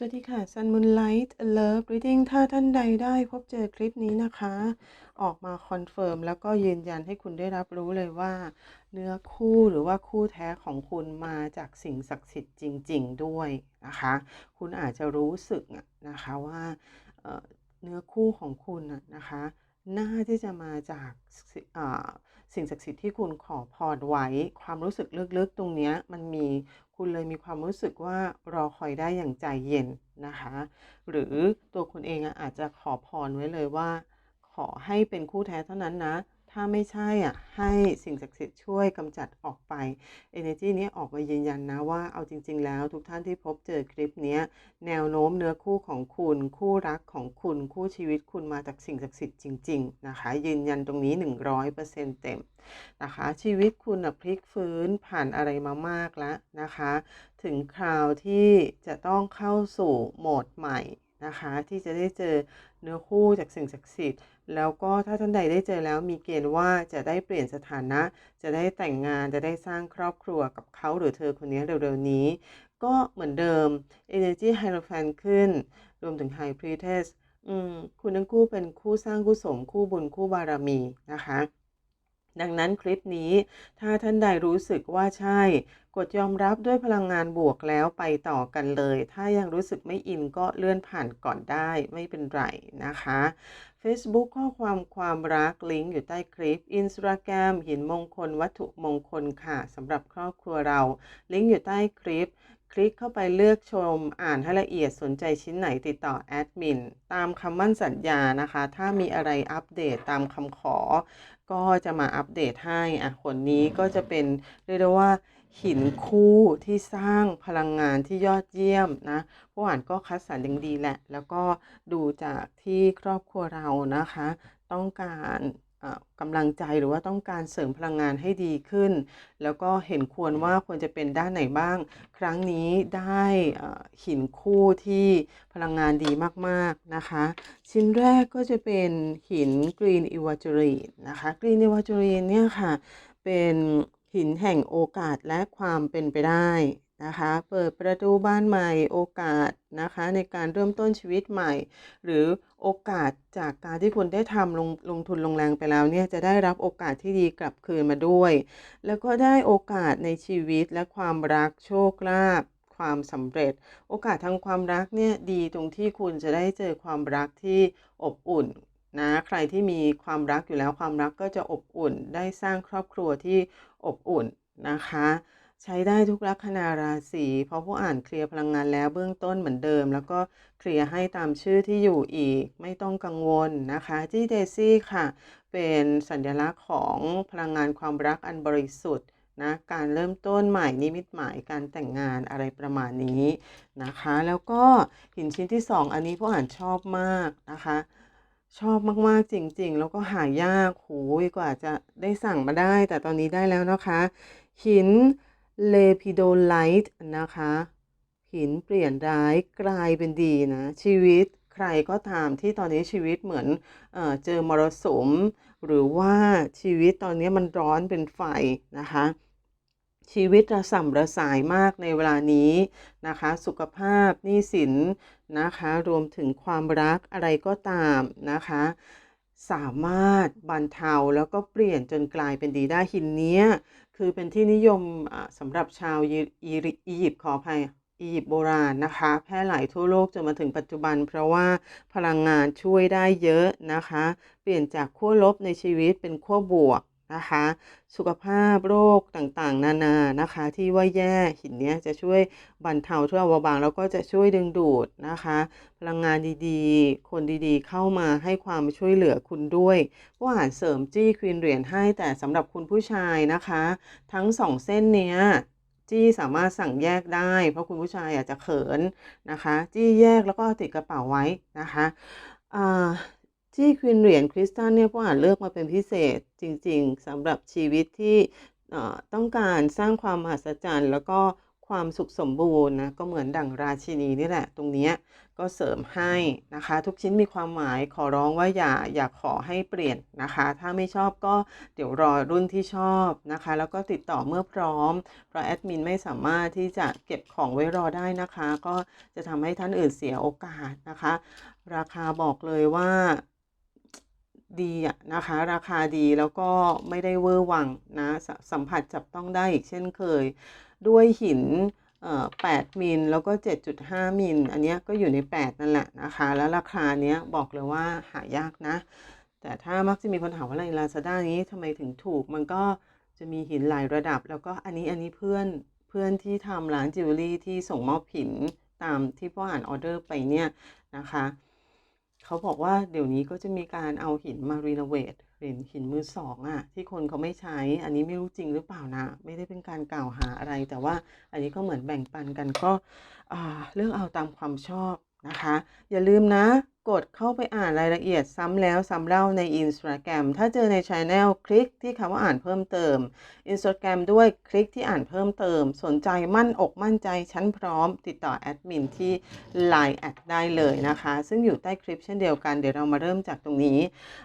สวัสดีค่ะ Sun Moonlight Love Reading ถ้าท่านใดได้พบเจอคลิปนี้นะคะ ออกมาคอนเฟิร์มแล้วก็ยืนยันให้คุณได้รับรู้เลยว่า เนื้อคู่หรือว่าคู่แท้ของคุณมาจากสิ่งศักดิ์สิทธิ์จริง ๆ ด้วยนะคะ คุณอาจจะรู้สึกนะคะว่าเนื้อคู่ของคุณนะนะคะ น่าที่จะมาจาก สิ่งศักดิ์สิทธิ์ที่คุณขอพรไว้ ความรู้สึกลึกๆตรงนี้มันมีคุณเลยมีความรู้สึกว่ารอคอยได้อย่างใจเย็นนะคะ หรือตัวคุณเองอะอาจจะขอพรไว้เลยว่า ขอให้เป็นคู่แท้เท่านั้นนะ ถ้าไม่ใช่อะให้สิ่งศักดิ์สิทธิ์ช่วยกำจัดออกไป Energy นี้ออกมายืนยันนะว่าเอาจริง ๆ แล้วทุกท่านที่พบเจอคลิปนี้แนวโน้มเนื้อคู่ของคุณ คู่รักของคุณคู่ชีวิตคุณมาจากสิ่งศักดิ์สิทธิ์จริง ๆ นะคะ ยืนยันตรงนี้ 100%เต็มนะคะ ชีวิตคุณพลิกฟื้นผ่านอะไรมามากแล้วนะคะ ถึงคราวที่จะต้องเข้าสู่โหมดใหม่นะคะ ที่จะได้เจอเนื้อคู่จากสิ่งศักดิ์สิทธิ์ แล้วก็ถ้าท่านใดได้เจอแล้วมีเกณฑ์ว่าจะได้เปลี่ยนสถานะ จะได้แต่งงานจะได้สร้างครอบครัวกับเขาหรือเธอคนนี้เร็วๆนี้ ก็เหมือนเดิม Energy Hierophant ขึ้น รวมถึง High Priestess อืมคุณทั้งคู่เป็นคู่สร้างคู่สมคู่บุญคู่บารมีนะคะ ดังนั้นคลิปนี้ ถ้าท่านใดรู้สึกว่าใช่ กดยอมรับด้วยพลังงานบวกแล้วไปต่อกันเลย ถ้ายังรู้สึกไม่อินก็เลื่อนผ่านก่อนได้ไม่เป็นไรนะคะ Facebook ข้อความความรักลิงก์อยู่ใต้คลิป Instagram หินมงคล วัตถุมงคลค่ะสำหรับครอบครัวเรา ลิงก์อยู่ใต้คลิปคลิกเข้าไปเลือกชมอ่านให้ละเอียดสนใจชิ้นไหนติดต่อแอดมินตามคำมั่นสัญญานะคะ ถ้ามีอะไรอัปเดตตามคำขอ ก็จะมาอัปเดตให้อะคนนี้ก็จะเป็นเรียกได้ว่าหินคู่ที่สร้างพลังงานที่ยอดเยี่ยมนะผู้อ่านก็คัดสรรอย่างดีแหละ แล้วก็ดูจากที่ครอบครัวเรานะคะ ต้องการ กำลังใจหรือว่าต้องการเสริมพลังงานให้ดีขึ้น แล้วก็เห็นควรว่าควรจะเป็นด้านไหนบ้าง ครั้งนี้ได้หินคู่ที่พลังงานดีมากๆนะคะ ชิ้นแรกก็จะเป็นหินกรีนอิวาจูรีนนะคะกรีนอิวาจูรีนเนี่ยค่ะ เป็นหินแห่งโอกาสและความเป็นไปได้ นะคะ เปิดประตูบ้านใหม่โอกาสนะคะในการเริ่มต้นชีวิตใหม่ หรือโอกาสจากการที่คุณได้ทำลงลงทุนลงแรงไปแล้วเนี่ยจะได้รับโอกาสที่ดีกลับคืนมาด้วย แล้วก็ได้โอกาสในชีวิตและความรักโชคลาภความสำเร็จ โอกาสทางความรักเนี่ยดีตรงที่คุณจะได้เจอความรักที่อบอุ่นนะใครที่มีความรักอยู่แล้วความรักก็จะอบอุ่น ได้สร้างครอบครัวที่อบอุ่นนะคะ ใช้ได้ทุกลัคนาราศีเพราะผู้อ่านเคลียร์พลังงานแล้วเบื้องต้นเหมือนเดิม แล้วก็เคลียร์ให้ตามชื่อที่อยู่อีกไม่ต้องกังวลนะคะจี้เดซี่ค่ะ เป็นสัญลักษณ์ของพลังงานความรักอันบริสุทธิ์นะการเริ่มต้นใหม่นิมิตหมายการแต่งงานอะไรประมาณนี้นะคะ แล้วก็หินชิ้นที่สองอันนี้ผู้อ่านชอบมากนะคะชอบมากๆจริงๆ แล้วก็หายากโหยกว่าจะได้สั่งมาได้ แต่ตอนนี้ได้แล้วนะคะ หิน เลพิโดไลท์นะคะ หินเปลี่ยนร้ายกลายเป็นดีนะ ชีวิตใครก็ตามที่ตอนนี้ชีวิตเหมือนเอเจอมรสุม หรือว่าชีวิตตอนนี้มันร้อนเป็นไฟนะคะชีวิตระส่ำระสายมากในเวลานี้นะคะ สุขภาพหนี้สินนะคะ รวมถึงความรักอะไรก็ตามนะคะ สามารถบรรเทาแล้วก็เปลี่ยนจนกลายเป็นดีได้หินเนี้ย คือเป็นที่นิยมสำหรับชาวอีอีริอียิปต์ขออภัยอียิปต์โบราณนะคะ แพร่หลายทั่วโลกจนมาถึงปัจจุบัน เพราะว่าพลังงานช่วยได้เยอะนะคะ เปลี่ยนจากขั้วลบในชีวิตเป็นขั้วบวก นะคะ สุขภาพโรคต่างๆ นานานะคะ ที่ว่าแย่หินเนี้ยจะช่วยบรรเทาช่วยเบาบางแล้วก็จะช่วยดึงดูดนะคะ พลังงานดีๆ คนดีๆ เข้ามาให้ความช่วยเหลือคุณด้วยผู้อ่านเสริมจี้ควีนเหรียญให้แต่สำหรับคุณผู้ชายนะคะ ทั้งสองเส้นเนี้ยจี้สามารถสั่งแยกได้ เพราะคุณผู้ชายอาจจะเขินนะคะ จี้แยกแล้วก็ติดกระเป๋าไว้นะคะ อ่าจี้ควีนเหรียญคริสตัลเนี่ยผู้อ่านเลือกมาเป็นพิเศษจริงๆสำหรับชีวิตที่ต้องการสร้างความมหัศจรรย์แล้วก็ความสุขสมบูรณ์นะก็เหมือนดั่งราชินีนี่แหละ ตรงนี้ก็เสริมให้นะคะ ทุกชิ้นมีความหมายขอร้องว่าอย่าอย่าขอให้เปลี่ยนนะคะ ถ้าไม่ชอบก็เดี๋ยวรอรุ่นที่ชอบนะคะ แล้วก็ติดต่อเมื่อพร้อม เพราะแอดมินไม่สามารถที่จะเก็บของไว้รอได้นะคะ ก็จะทำให้ท่านอื่นเสียโอกาสนะคะ ราคาบอกเลยว่า ดีอะนะคะ ราคาดีแล้วก็ไม่ได้เวอร์วังนะสสัมผัสจับต้องได้อีกเช่นเคย ด้วยหินเอ่อ8มิลแล้วก็ 7.5 มิล อันนี้ก็อยู่ใน 8 นั่นแหละนะคะ แล้วราคาเนี้ยบอกเลยว่าหายากนะ แต่ถ้ามักจะมีคนถามว่าใน Lazada นี้ทำไมถึงถูก มันก็จะมีหินหลายระดับ แล้วก็อันนี้อันนี้เพื่อนเพื่อนที่ทำร้านจิวเวลรี่ที่ส่งมอบหินตามที่พ่ออ่านออเดอร์ไปเนี่ยนะคะ เขาบอกว่าเดี๋ยวนี้ก็จะมีการเอาหินมารีโนเวทหินหินมือสองอะที่คนเขาไม่ใช้ อันนี้ไม่รู้จริงหรือเปล่านะ ไม่ได้เป็นการกล่าวหาอะไร แต่ว่าอันนี้ก็เหมือนแบ่งปันกันก็อ่าเลือกเอาตามความชอบ นะคะ อย่าลืมนะ กดเข้าไปอ่านรายละเอียดซ้ำแล้วซ้ำเล่าใน Instagram ถ้าเจอใน Channel คลิกที่คำว่าอ่านเพิ่มเติม Instagram ด้วยคลิกที่อ่านเพิ่มเติม สนใจมั่นอกมั่นใจชั้นพร้อม ติดต่อแอดมินที่ Line แอดได้เลยนะคะ ซึ่งอยู่ใต้คลิปเช่นเดียวกันเดี๋ยวเรามาเริ่มจากตรงนี้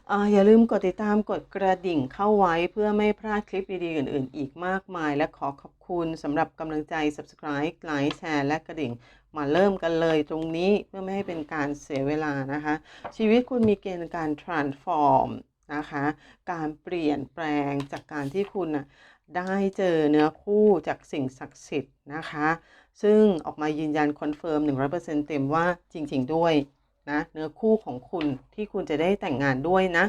ออย่าลืมกดติดตามกดกระดิ่งเข้าไว้เพื่อไม่พลาดคลิปดีๆอื่น ๆ อีกมากมาย และขอขอบคุณสำหรับกำลังใจ Subscribe ไลค์แชร์และกระดิ่ง มาเริ่มกันเลยตรงนี้เพื่อไม่ให้เป็นการเสียเวลานะคะ ชีวิตคุณมีเกณฑ์การ transform นะคะการเปลี่ยนแปลงจากการที่คุณนะได้เจอเนื้อคู่จากสิ่งศักดิ์สิทธิ์นะคะ ซึ่งออกมายืนยันคอนเฟิร์ม100%เต็มว่าจริง ๆ ด้วยนะเนื้อคู่ของคุณที่คุณจะได้แต่งงานด้วยนะ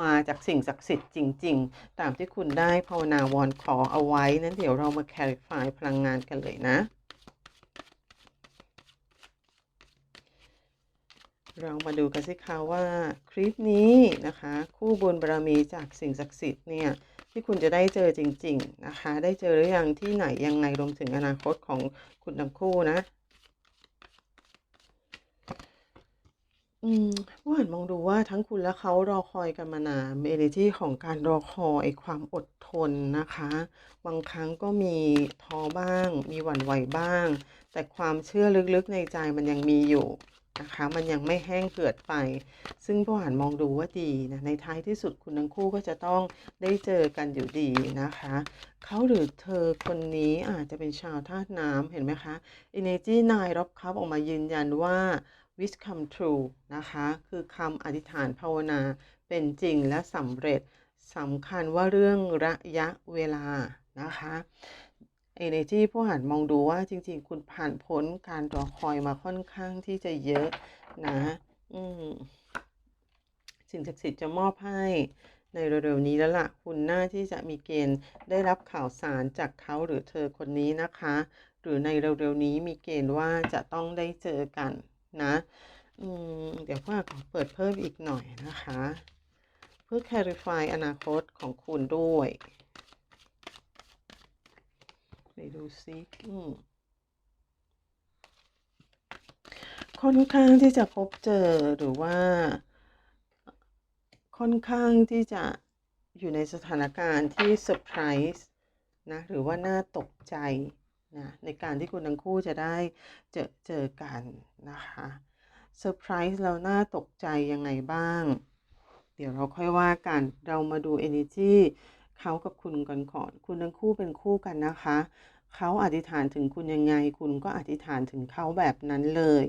มาจากสิ่งศักดิ์สิทธิ์จริง ๆ ตามที่คุณได้ภาวนาวอนขอเอาไว้นั้นเดี๋ยวเรามา clarify พลังงานกันเลยนะ เรามาดูกันสิคะว่าคลิปนี้นะคะ คู่บุญบารมีจากสิ่งศักดิ์สิทธิ์เนี่ยที่คุณจะได้เจอจริง ๆนะคะ ได้เจอหรือยังที่ไหนยังไงรวมถึงอนาคตของคุณทั้งคู่นะอืมผู้อ่านมองดูว่าทั้งคุณและเขารอคอยกันมานานเอเนจีของการรอคอยความอดทนนะคะ บางครั้งก็มีท้อบ้าง มีหวั่นไหวบ้าง แต่ความเชื่อลึกๆในใจมันยังมีอยู่ นะคะ มันยังไม่แห้งเหือดไป ซึ่งผู้อ่านมองดูว่าดีนะในท้ายที่สุดคุณทั้งคู่ก็จะต้องได้เจอกันอยู่ดีนะคะเขาหรือเธอคนนี้อาจจะเป็นชาวธาตุน้ำเห็นไหมคะ Energy นายรบครับออกมายืนยันว่า wish come true นะคะ คือคำอธิษฐานภาวนาเป็นจริงและสำเร็จสำคัญว่าเรื่องระยะเวลานะคะ Energy ผู้หันมองดูว่าจริง ๆ คุณผ่านพ้นการรอคอยมาค่อนข้างที่จะเยอะนะ อืมสิ่งศักดิ์สิทธิ์จะมอบให้ในเร็วๆนี้แล้วล่ะ คุณน่าที่จะมีเกณฑ์ได้รับข่าวสารจากเขาหรือเธอคนนี้นะคะ หรือในเร็วๆนี้มีเกณฑ์ว่าจะต้องได้เจอกันนะอืมเดี๋ยวพ่อขอเปิดเพิ่มอีกหน่อยนะคะ เพื่อ clarify อนาคตของคุณด้วย ไปดูซิค่อนข้างที่จะพบเจอหรือว่า ค่อนข้างที่จะอยู่ในสถานการณ์ที่เซอร์ไพรส์นะหรือว่าน่าตกใจนะในการที่คุณทั้งคู่จะได้เจอเจอกันนะคะเซอร์ไพรส์แล้วน่าตกใจยังไงบ้าง เดี๋ยวเราค่อยว่ากัน เรามาดู energy เขากับคุณกันก่อน คุณทั้งคู่เป็นคู่กันนะคะ เขาอธิษฐานถึงคุณยังไง คุณก็อธิษฐานถึงเขาแบบนั้นเลย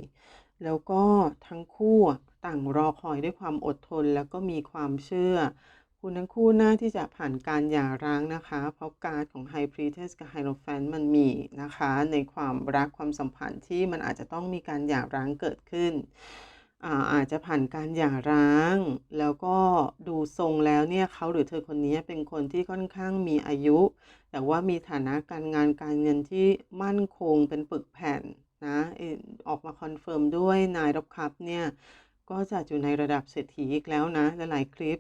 แล้วก็ทั้งคู่ต่างรอคอยด้วยความอดทนแล้วก็มีความเชื่อ คุณทั้งคู่น่าที่จะผ่านการหย่าร้างนะคะ เพราะการของ High Priestess กับ Hierophant มันมีนะคะ ในความรักความสัมพันธ์ที่มันอาจจะต้องมีการหย่าร้างเกิดขึ้น อาจจะผ่านการหย่าร้าง แล้วก็ดูทรงแล้วเนี่ยเขาหรือเธอคนนี้เป็นคนที่ค่อนข้างมีอายุ แต่ว่ามีฐานะการงานการเงินที่มั่นคงเป็นปึกแผ่นนะออกมาคอนเฟิร์มด้วยนายรบครับเนี่ยก็จะอยู่ในระดับเศรษฐีอีกแล้วนะหลายๆคลิป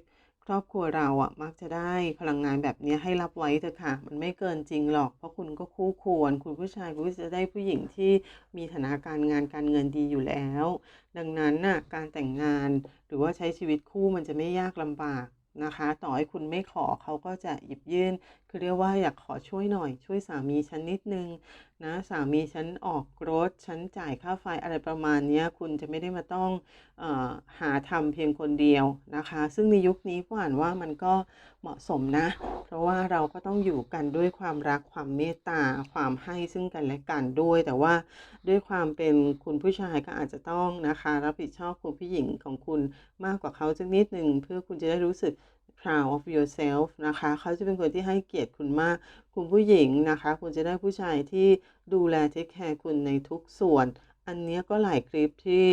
ครอบครัวเราอะมักจะได้พลังงานแบบนี้ให้รับไว้เถอะค่ะ มันไม่เกินจริงหรอก เพราะคุณก็คู่ควร คุณผู้ชายคุณก็จะได้ผู้หญิงที่มีฐานะการงานการเงินดีอยู่แล้ว ดังนั้นน่ะการแต่งงานหรือว่าใช้ชีวิตคู่มันจะไม่ยากลำบากนะคะ ต่อให้คุณไม่ขอเขาก็จะหยิบยื่นคือเรียกว่าอยากขอช่วยหน่อย ช่วยสามีฉันนิดนึงนะสามีฉันออกรถฉันจ่ายค่าไฟอะไรประมาณนี้คุณจะไม่ได้มาต้องอหาทำเพียงคนเดียวนะคะ ซึ่งในยุคนี้ก็อ่านว่ามันก็เหมาะสมนะ เพราะว่าเราก็ต้องอยู่กันด้วยความรักความเมตตาความให้ซึ่งกันและกันด้วย แต่ว่าด้วยความเป็นคุณผู้ชายก็อาจจะต้องนะคะ รับผิดชอบคุณผู้หญิงของคุณมากกว่าเขาสักนิดหนึ่งเพื่อคุณจะได้รู้สึก proud of yourself นะคะ เขาจะเป็นคนที่ให้เกียรติคุณมาก คุณผู้หญิงนะคะ คุณจะได้ผู้ชายที่ดูแลเทคแคร์คุณในทุกส่วน อันเนี้ยก็หลายคลิปที่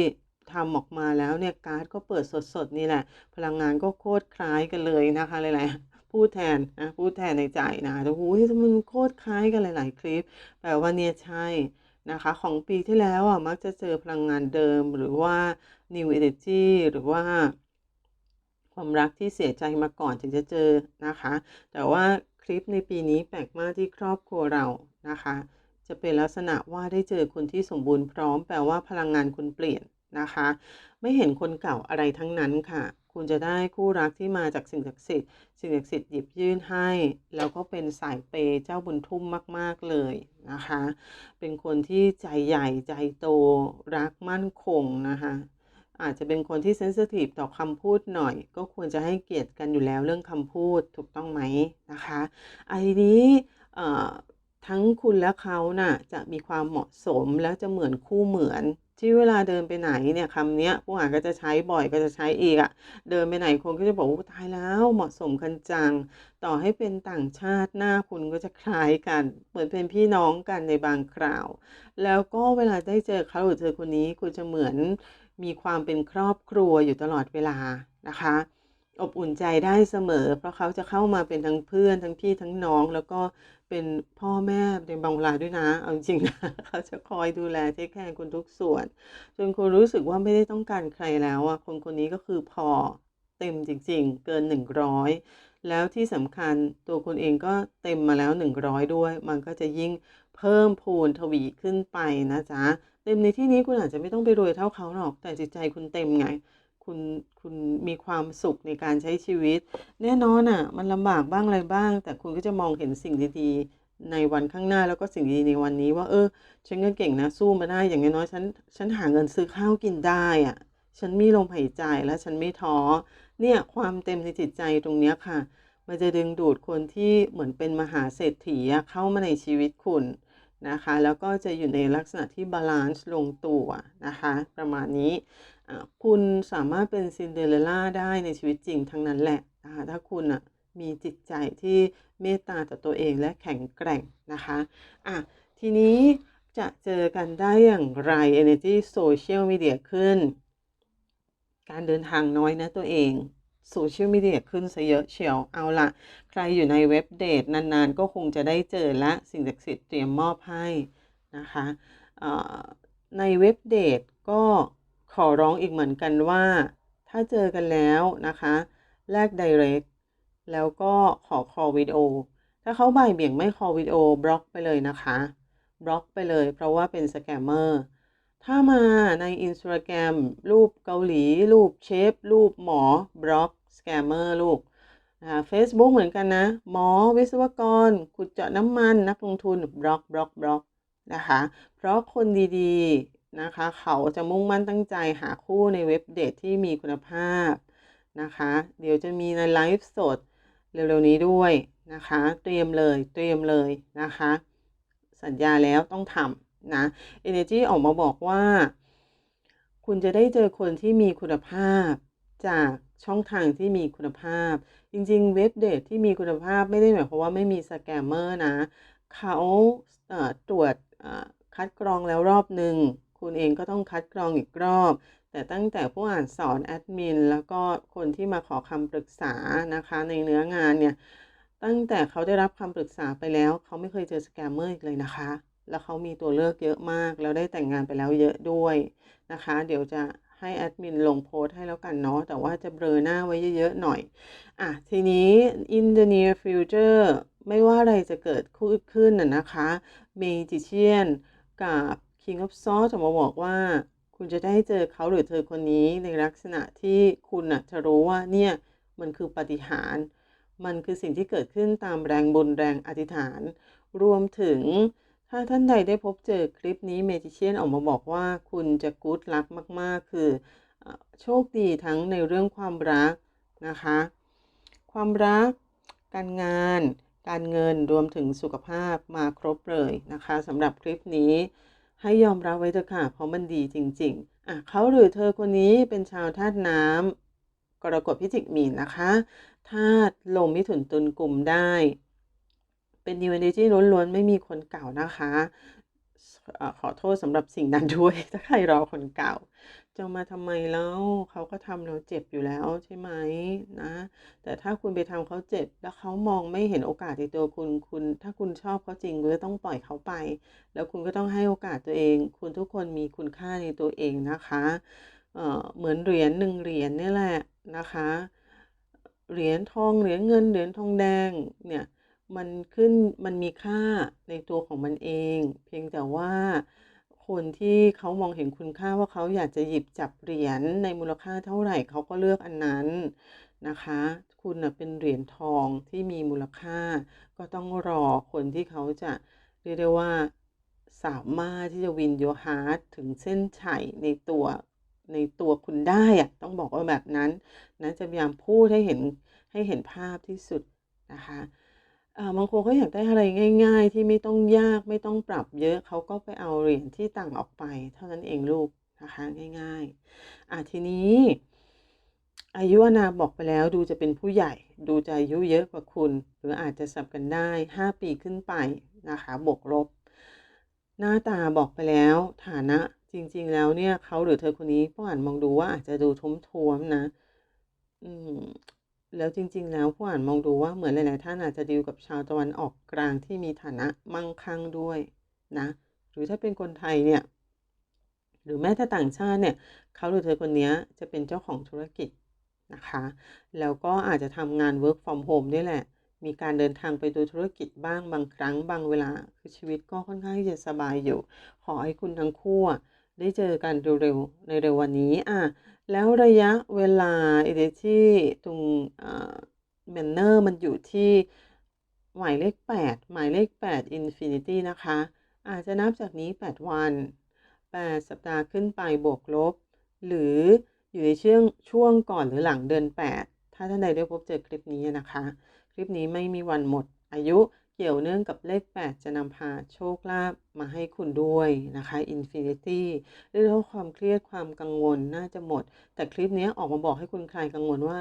ทำออกมาแล้วเนี่ย การ์ดก็เปิดสดๆ นี่แหละ พลังงานก็โคตรคล้ายกันเลยนะคะหลายๆพูดแทนนะพูดแทนในใจนะแต่โอ้ยมันโคตรคล้ายกันหลาย ๆ คลิปแปลว่าเนี่ยใช่นะคะ ของปีที่แล้วอะมักจะเจอพลังงานเดิมหรือว่า new energy หรือว่า ความรักที่เสียใจมาก่อนถึงจะเจอนะคะ แต่ว่าคลิปในปีนี้แปลกมากที่ครอบครัวเรานะคะ จะเป็นลักษณะว่าได้เจอคนที่สมบูรณ์พร้อมแปลว่าพลังงานคุณเปลี่ยนนะคะ ไม่เห็นคนเก่าอะไรทั้งนั้นค่ะ คุณจะได้คู่รักที่มาจากสิ่งศักดิ์สิทธิ์สิ่งศักดิ์สิทธิ์หยิบยื่นให้ แล้วก็เป็นสายเปย์เจ้าบุญทุ่มมาก ๆเลยนะคะ เป็นคนที่ใจใหญ่ใจโตรักมั่นคงนะคะ อาจจะเป็นคนที่เซนซิทีฟต่อคำพูดหน่อย ก็ควรจะให้เกียรติกันอยู่แล้วเรื่องคำพูดถูกต้องไหมนะคะไอ้นี้ทั้งคุณและเขาน่ะจะมีความเหมาะสมแล้วจะเหมือนคู่เหมือน ที่เวลาเดินไปไหนเนี่ยคำนี้ผู้อ่านก็จะใช้บ่อยก็จะใช้อีกอะเดินไปไหนคนก็จะบอกว่าตายแล้วเหมาะสมกันจัง ต่อให้เป็นต่างชาติหน้าคุณก็จะคล้ายกัน เหมือนเป็นพี่น้องกันในบางคราว แล้วก็เวลาได้เจอเขาหรือเจอคนนี้คุณจะเหมือน มีความเป็นครอบครัวอยู่ตลอดเวลานะคะ อบอุ่นใจได้เสมอ เพราะเขาจะเข้ามาเป็นทั้งเพื่อนทั้งพี่ทั้งน้อง แล้วก็เป็นพ่อแม่ในบางเวลาด้วยนะ เอาจริงนะเขาจะคอยดูแลเทคแคร์คุณทุกส่วน จนคุณรู้สึกว่าไม่ได้ต้องการใครแล้วอะคนคนนี้ก็คือพอเต็มจริง ๆ เกิน 100 แล้วที่สำคัญตัวคุณเองก็เต็มมาแล้ว 100 ด้วย มันก็จะยิ่งเพิ่มพูนทวีขึ้นไปนะจ๊ะ เต็มในที่นี้คุณอาจจะไม่ต้องไปรวยเท่าเขาหรอก แต่จิตใจคุณเต็มไง คุณคุณมีความสุขในการใช้ชีวิต แน่นอนอะ มันลำบากบ้างอะไรบ้าง แต่คุณก็จะมองเห็นสิ่งดีๆ ในวันข้างหน้าแล้วก็สิ่งดีในวันนี้ว่า เออ ฉันก็เก่งนะสู้มาได้อย่างน้อยฉันฉันหาเงินซื้อข้าวกินได้อะ ฉันมีลมหายใจและฉันไม่ท้อเนี่ยความเต็มในจิตใจตรงเนี้ยค่ะ มันจะดึงดูดคนที่เหมือนเป็นมหาเศรษฐีเข้ามาในชีวิตคุณ นะคะแล้วก็จะอยู่ในลักษณะที่บาลานซ์ลงตัวนะคะประมาณนี้คุณสามารถเป็นซินเดอเรลล่าได้ในชีวิตจริงทั้งนั้นแหละนะคะถ้าคุณอะมีจิตใจที่เมตตาต่อตัวเองและแข็งแกร่งนะคะอะทีนี้จะเจอกันได้อย่างไร Energy Social Media ขึ้น การเดินทางน้อยนะตัวเอง โซเชียลมีเดียขึ้นซะเยอะเชียวเอาละใครอยู่ในเว็บเดทนานๆ ก็คงจะได้เจอและสิ่งศักดิ์สิทธิ์เตรียมมอบให้นะคะในเว็บเดทก็ขอร้องอีกเหมือนกันว่า ถ้าเจอกันแล้วนะคะแลก direct แล้วก็ขอ call วิดีโอ ถ้าเขาบ่ายเบี่ยงไม่ call วิดีโอบล็อกไปเลยนะคะ บล็อกไปเลยเพราะว่าเป็นสแกมเมอร์ ถ้ามาใน Instagram รูปเกาหลี รูปเชฟ รูปหมอบล็อกสแกมเมอร์ลูกนะคะเฟซบุ๊กเหมือนกันนะ หมอวิศวกร ขุดเจาะน้ำมัน นักลงทุนบล็อกบล็อกบล็อกนะคะ เพราะคนดีๆนะคะ เขาจะมุ่งมั่นตั้งใจหาคู่ในเว็บเดทที่มีคุณภาพนะคะ เดี๋ยวจะมีในไลฟ์สดเร็วๆนี้ด้วยนะคะ เตรียมเลยเตรียมเลยนะคะ สัญญาแล้วต้องทำ นะ Energy ออกมาบอกว่า คุณจะได้เจอคนที่มีคุณภาพจากช่องทางที่มีคุณภาพ จริงๆ เว็บเดทที่มีคุณภาพไม่ได้หมายความว่าไม่มีสแกมเมอร์นะ เขาตรวจคัดกรองแล้วรอบหนึ่งคุณเองก็ต้องคัดกรองอีกรอบ แต่ตั้งแต่ผู้อ่านสอนแอดมินแล้วก็คนที่มาขอคำปรึกษานะคะในเนื้องานเนี่ย ตั้งแต่เขาได้รับคำปรึกษาไปแล้ว เขาไม่เคยเจอสแกมเมอร์อีกเลยนะคะ แล้วเขามีตัวเลือกเยอะมาก แล้วได้แต่งงานไปแล้วเยอะด้วยนะคะ เดี๋ยวจะให้แอดมินลงโพสให้แล้วกันเนาะแต่ว่าจะเบลอหน้าไว้เยอะๆหน่อย อะ ทีนี้ in the near future ไม่ว่าอะไรจะเกิดขึ้นน่ะนะคะ Magician กับ King of s o r จะมาบอกว่า คุณจะได้เจอเขาหรือเธอคนนี้ในลักษณะที่คุณน่ะจะรู้ว่าเนี่ย มันคือปฏิหารมันคือสิ่งที่เกิดขึ้นตามแรงบุญแรงอธิษฐาน รวมถึง ถ้าท่านใดได้พบเจอคลิปนี้เมจิเชียนออกมาบอกว่าคุณจะกู๊ดลักมาก ๆ คือโชคดีทั้งในเรื่องความรักนะคะ ความรัก การงาน การเงินรวมถึงสุขภาพมาครบเลยนะคะสำหรับคลิปนี้ ให้ยอมรับไว้เถอะค่ะ เพราะมันดีจริง ๆอะเขาหรือเธอคนนี้เป็นชาวธาตุน้ำกรกฎพิจิกมีนนะคะธาตุลมมิถุนตุลกลุ่มได้ เป็น New Energy ล้วนๆ ไม่มีคนเก่านะคะขอโทษสำหรับสิ่งนั้นด้วย ถ้าใครรอคนเก่า จะมาทำไมแล้วเขาก็ทำเราเจ็บอยู่แล้วใช่ไหมนะ แต่ถ้าคุณไปทำเขาเจ็บ แล้วเขามองไม่เห็นโอกาสในตัวคุณคุณ ถ้าคุณชอบเขาจริงคุณก็ต้องปล่อยเขาไป แล้วคุณก็ต้องให้โอกาสตัวเอง คุณทุกคนมีคุณค่าในตัวเองนะคะเเหมือนเหรียญหนึ่งเหรียญนี่แหละนะคะ เหรียญทองเหรียญเงินเหรียญทองแดงเนี่ย มันขึ้นมันมีค่าในตัวของมันเอง เพียงแต่ว่าคนที่เขามองเห็นคุณค่าว่าเขาอยากจะหยิบจับเหรียญในมูลค่าเท่าไหร่เขาก็เลือกอันนั้นนะคะ คุณเป็นเหรียญทองที่มีมูลค่า ก็ต้องรอคนที่เขาจะเรียกได้ว่าสามารถที่จะ win your heart ถึงเส้นชัยในตัวในตัวคุณได้อะต้องบอกว่าแบบนั้นนะจะพยายามพูดให้เห็นให้เห็นภาพที่สุดนะคะ บางคนเขาอยากได้อะไรง่าย ๆ ที่ไม่ต้องยากไม่ต้องปรับเยอะเขาก็ไปเอาเหรียญที่ต่างออกไป เท่านั้นเองลูกนะคะง่าย ๆ อ่าทีนี้ อายุอนาบอกไปแล้วดูจะเป็นผู้ใหญ่ ดูจะอายุเยอะกว่าคุณ หรืออาจจะสับกันได้ 5 ปีขึ้นไปนะคะบวกลบ หน้าตาบอกไปแล้ว ฐานะจริง ๆ แล้วเนี่ยเขาหรือเธอคนนี้ผู้อ่านมองดูว่าอาจจะดูท้วมนะ อืม แล้วจริง ๆ แล้วผู้อ่านมองดูว่าเหมือนหลาย ๆ ท่านอาจจะดีลกับชาวตะวันออกกลางที่มีฐานะมั่งคั่งด้วยนะหรือถ้าเป็นคนไทยเนี่ยหรือแม้แต่ต่างชาติเนี่ยเขาหรือเธอคนนี้จะเป็นเจ้าของธุรกิจนะคะ แล้วก็อาจจะทำงาน work from home ด้วยแหละ มีการเดินทางไปดูธุรกิจบ้างบางครั้งบางเวลา คือชีวิตก็ค่อนข้างที่จะสบายอยู่ ขอให้คุณทั้งคู่ ได้เจอกันเร็วๆในเร็ววันนี้อาแล้วระยะเวลา energy ตรงอ่า manner มันอยู่ที่หมายเลข 8 หมายเลข 8 infinity นะคะ อาจจะนับจากนี้ 8 วัน 8 สัปดาห์ขึ้นไปบวกลบ หรืออยู่ในช่วงช่วงก่อนหรือหลังเดือน 8 ถ้าท่านใดได้พบเจอคลิปนี้นะคะ คลิปนี้ไม่มีวันหมดอายุ เกี่ยวเนื่องกับเลข 8 จะนำพาโชคลาภมาให้คุณด้วยนะคะ infinity เรียกได้ว่าความเครียดความกังวลน่าจะหมด แต่คลิปนี้ออกมาบอกให้คุณคลายกังวลว่า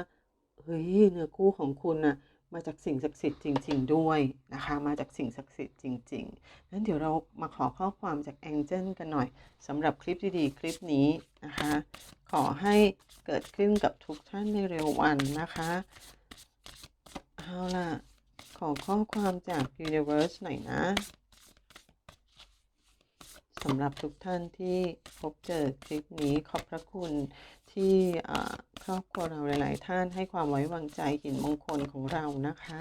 เฮ้ย เนื้อคู่ของคุณน่ะมาจากสิ่งศักดิ์สิทธิ์จริง ๆ ด้วยนะคะ มาจากสิ่งศักดิ์สิทธิ์จริงๆงั้นเดี๋ยวเรามาขอข้อความจาก Angel กันหน่อยสำหรับคลิปดีๆ คลิปนี้นะคะ ขอให้เกิดขึ้นกับทุกท่านในเร็ววันนะคะ เอาล่ะ ขอข้อความจาก Universe หน่อยนะสำหรับทุกท่านที่พบเจอคลิปนี้ขอบพระคุณที่ครอบครัวเราหลาย ๆ ท่านให้ความไว้วางใจหินมงคลของเรานะคะ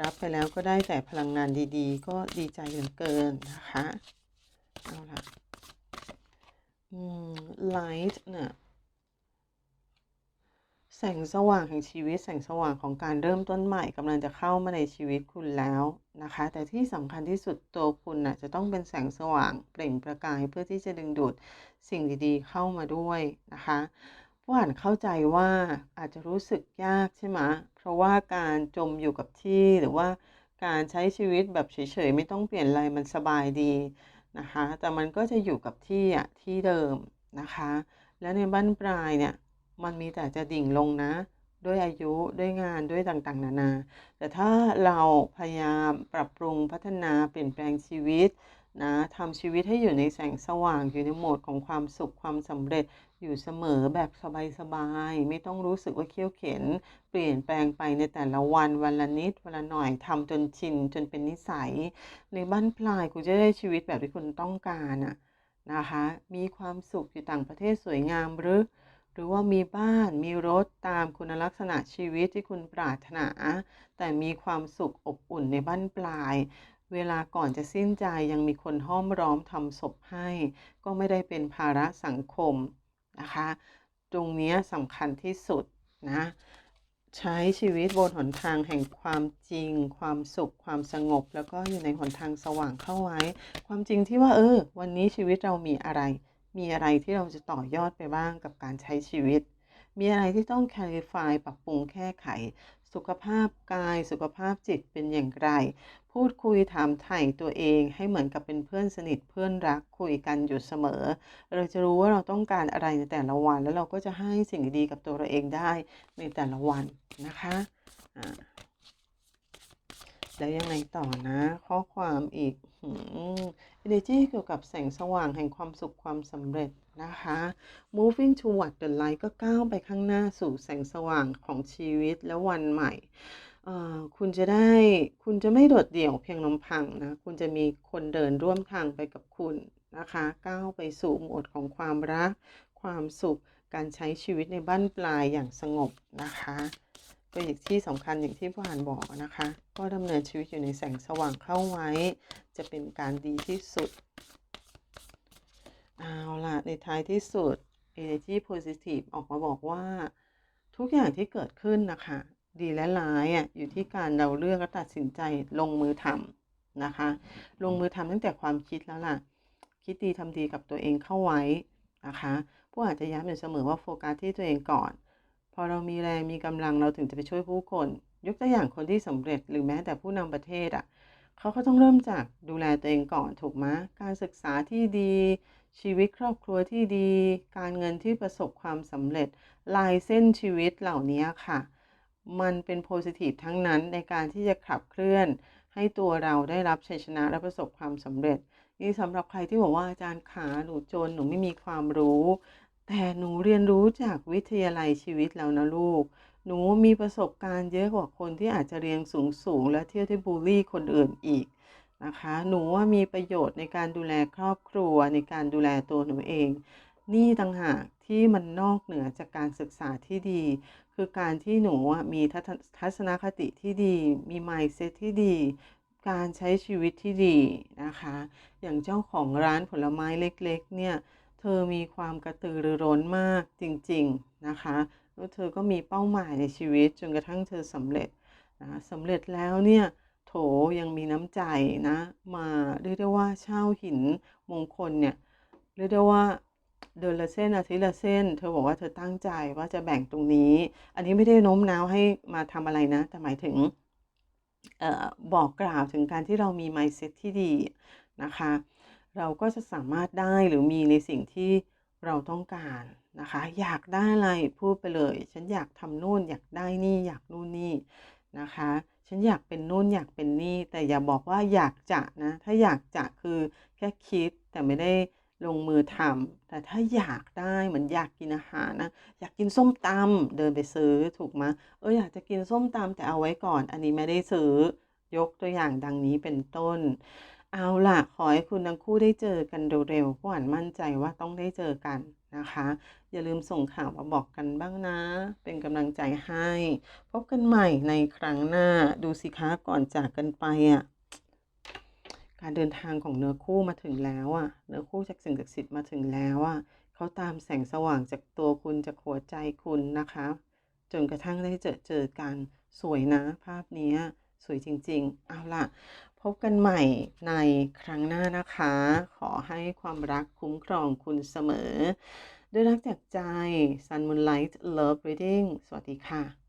รับไปแล้วก็ได้แต่พลังงานดีๆ ก็ดีใจเหลือเกินนะคะ เอาล่ะ อืม Light น่ะ แสงสว่างแห่งชีวิต แสงสว่างของการเริ่มต้นใหม่กำลังจะเข้ามาในชีวิตคุณแล้วนะคะ แต่ที่สำคัญที่สุดตัวคุณน่ะจะต้องเป็นแสงสว่างเปล่งประกายเพื่อที่จะดึงดูดสิ่งดีๆ เข้ามาด้วยนะคะผู้อ่านเข้าใจว่าอาจจะรู้สึกยากใช่ไหมเพราะว่าการจมอยู่กับที่หรือว่าการใช้ชีวิตแบบเฉยๆไม่ต้องเปลี่ยนอะไรมันสบายดีนะคะ แต่มันก็จะอยู่กับที่อะที่เดิมนะคะ และในบั้นปลายเนี่ย มันมีแต่จะดิ่งลงนะ ด้วยอายุด้วยงานด้วยต่างๆ นานา แต่ถ้าเราพยายามปรับปรุงพัฒนาเปลี่ยนแปลงชีวิตนะทำชีวิตให้อยู่ในแสงสว่างอยู่ในโหมดของความสุขความสำเร็จอยู่เสมอแบบสบายๆไม่ต้องรู้สึกว่าเคี่ยวเข็ญเปลี่ยนแปลงไปในแต่ละวันวันละนิดวันละหน่อยทำจนชินจนเป็นนิสัย ในบั้นปลายคุณจะได้ชีวิตแบบที่คุณต้องการอะนะคะ มีความสุขอยู่ต่างประเทศสวยงามหรือ หรือว่ามีบ้านมีรถตามคุณลักษณะชีวิตที่คุณปรารถนา แต่มีความสุขอบอุ่นในบั้นปลาย เวลาก่อนจะสิ้นใจยังมีคนห้อมล้อมทำศพให้ ก็ไม่ได้เป็นภาระสังคมนะคะ ตรงนี้สำคัญที่สุดนะ ใช้ชีวิตบนหนทางแห่งความจริง ความสุข ความสงบ แล้วก็อยู่ในหนทางสว่างเข้าไว้ ความจริงที่ว่าเออ วันนี้ชีวิตเรามีอะไร มีอะไรที่เราจะต่อยอดไปบ้างกับการใช้ชีวิต มีอะไรที่ต้อง clarify ปรับปรุงแก้ไข สุขภาพกาย สุขภาพจิตเป็นอย่างไร พูดคุยถามไถ่ตัวเองให้เหมือนกับเป็นเพื่อนสนิทเพื่อนรักคุยกันอยู่เสมอ เราจะรู้ว่าเราต้องการอะไรในแต่ละวัน แล้วเราก็จะให้สิ่งดีๆกับตัวเราเองได้ในแต่ละวันนะคะ แล้วยังไงต่อนะ ข้อความอีกหืม energy เกี่ยวกับแสงสว่างแห่งความสุขความสำเร็จนะคะ moving toward the light ก็ก้าวไปข้างหน้าสู่แสงสว่างของชีวิตและวันใหม่คุณจะได้คุณจะไม่โดดเดี่ยวเพียงลำพังนะ คุณจะมีคนเดินร่วมทางไปกับคุณนะคะ ก้าวไปสู่โหมดของความรัก ความสุขการใช้ชีวิตในบ้านปลายอย่างสงบนะคะ ก็อย่างที่สำคัญอย่างที่ผู้อ่านบอกนะคะ ก็ดำเนินชีวิตอยู่ในแสงสว่างเข้าไว้ จะเป็นการดีที่สุด เอาล่ะ ในท้ายที่สุด energy positive ออกมาบอกว่า ทุกอย่างที่เกิดขึ้นนะคะ ดีและร้ายอะอยู่ที่การเราเลือกและตัดสินใจลงมือทำนะคะ ลงมือทำตั้งแต่ความคิดแล้วล่ะ คิดดีทำดีกับตัวเองเข้าไว้นะคะ ผู้อาจจะย้ำอยู่เสมอว่าโฟกัสที่ตัวเองก่อน พอเรามีแรงมีกำลังเราถึงจะไปช่วยผู้คน ยกตัวอย่างคนที่สำเร็จหรือแม้แต่ผู้นำประเทศอะเขาก็ต้องเริ่มจากดูแลตัวเองก่อนถูกไหมการศึกษาที่ดี ชีวิตครอบครัวที่ดี การเงินที่ประสบความสำเร็จ ลายเส้นชีวิตเหล่านี้ค่ะ มันเป็นโพซิทีฟทั้งนั้นในการที่จะขับเคลื่อน ให้ตัวเราได้รับชัยชนะและประสบความสำเร็จ นี่สำหรับใครที่บอกว่าอาจารย์ขาหนูจนหนูไม่มีความรู้ แต่หนูเรียนรู้จากวิทยาลัยชีวิตแล้วนะลูก หนูมีประสบการณ์เยอะกว่าคนที่อาจจะเรียนสูงสูงและเที่ยวที่บูลลี่คนอื่นอีกนะคะ หนูว่ามีประโยชน์ในการดูแลครอบครัวในการดูแลตัวหนูเอง นี่ต่างหากที่มันนอกเหนือจากการศึกษาที่ดี คือการที่หนูมีทัศนคติที่ดี มี mindset ที่ดี การใช้ชีวิตที่ดีนะคะ อย่างเจ้าของร้านผลไม้เล็ก ๆ เนี่ย เธอมีความกระตือรือร้นมากจริงๆนะคะแล้วเธอก็มีเป้าหมายในชีวิตจนกระทั่งเธอสำเร็จนะสำเร็จแล้วเนี่ยโถยังมีน้ำใจนะมาเรียกได้ว่าเช่าหินมงคลเนี่ยเรียกได้ว่าเดือนละเส้นอาทิตย์ละเส้น เธอบอกว่าเธอตั้งใจว่าจะแบ่งตรงนี้ อันนี้ไม่ได้โน้มน้าวให้มาทำอะไรนะ แต่หมายถึงออบอกกล่าวถึงการที่เรามี mindset ที่ดีนะคะ เราก็จะสามารถได้หรือมีในสิ่งที่เราต้องการนะคะ อยากได้อะไรพูดไปเลย ฉันอยากทำนู่นอยากได้นี่อยากนู่นนี่นะคะ ฉันอยากเป็นนู่นอยากเป็นนี่ แต่อย่าบอกว่าอยากจะนะ ถ้าอยากจะคือแค่คิดแต่ไม่ได้ลงมือทำแต่ถ้าอยากได้เหมือนอยากกินอาหารนะ อยากกินส้มตำเดินไปซื้อถูกไหมเอออยากจะกินส้มตำแต่เอาไว้ก่อน อันนี้ไม่ได้ซื้อยกตัวอย่างดังนี้เป็นต้น เอาล่ะ ขอให้คุณทั้งคู่ได้เจอกันเร็วๆก็หวานมั่นใจว่าต้องได้เจอกันนะคะ อย่าลืมส่งข่าวมาบอกกันบ้างนะ เป็นกำลังใจให้ พบกันใหม่ในครั้งหน้าดูสิคะก่อนจากกันไปอะการเดินทางของเนื้อคู่มาถึงแล้วอะ เนื้อคู่จากสิ่งศักดิ์สิทธิ์มาถึงแล้วอะเขาตามแสงสว่างจากตัวคุณจากหัวใจคุณนะคะ จนกระทั่งได้เจอเจอกันสวยนะ ภาพนี้สวยจริง ๆ เอาล่ะ พบกันใหม่ในครั้งหน้านะคะ ขอให้ความรักคุ้มครองคุณเสมอ ด้วยรักจากใจ Sun Moonlight Love Reading สวัสดีค่ะ